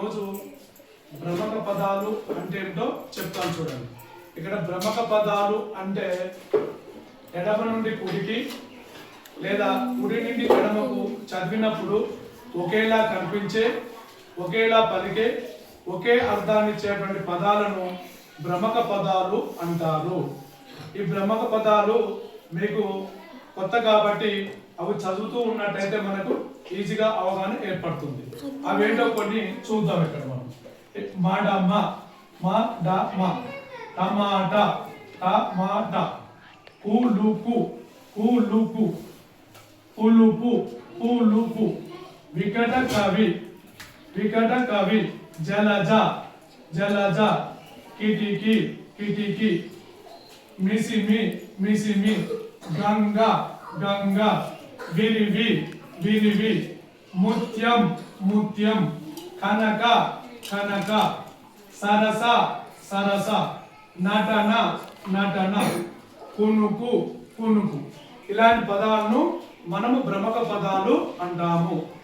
ఈరోజు భ్రమక పదాలు అంటే ఏంటో చెప్తాను చూడండి. ఇక్కడ భ్రమక పదాలు అంటే ఎడమ నుండి కుడికి లేదా కుడి నుండి ఎడమకు చదివినప్పుడు ఒకేలా కనిపించే ఒకేలా పలికే ఒకే అర్థాన్ని ఇచ్చేటువంటి పదాలను భ్రమక పదాలు అంటారు. ఈ భ్రమక పదాలు మీకు కొత్త కాబట్టి అవి చదువుతూ ఉన్నట్టయితే మనకు ఈజీగా అవగాహన ఏర్పడుతుంది అవేంటో కొన్ని చూద్దాం ఇక్కడ మనం మాడమ్మ మా డా మా టమాటా టమాటా పులుపు పులుపు పులుపు పులుపు వికట కవి వికట కవి జలజ జలజ కిటికీ కిటికీ మిసిమి మిసిమి గంగ గంగ విరివి విరివి ముత్యం ముత్యం. కనక కనక. సరస సరస. నటన నటన. కునుకు కునుకు ఇలాంటి పదాలను మనము భ్రమక పదాలు అంటాము.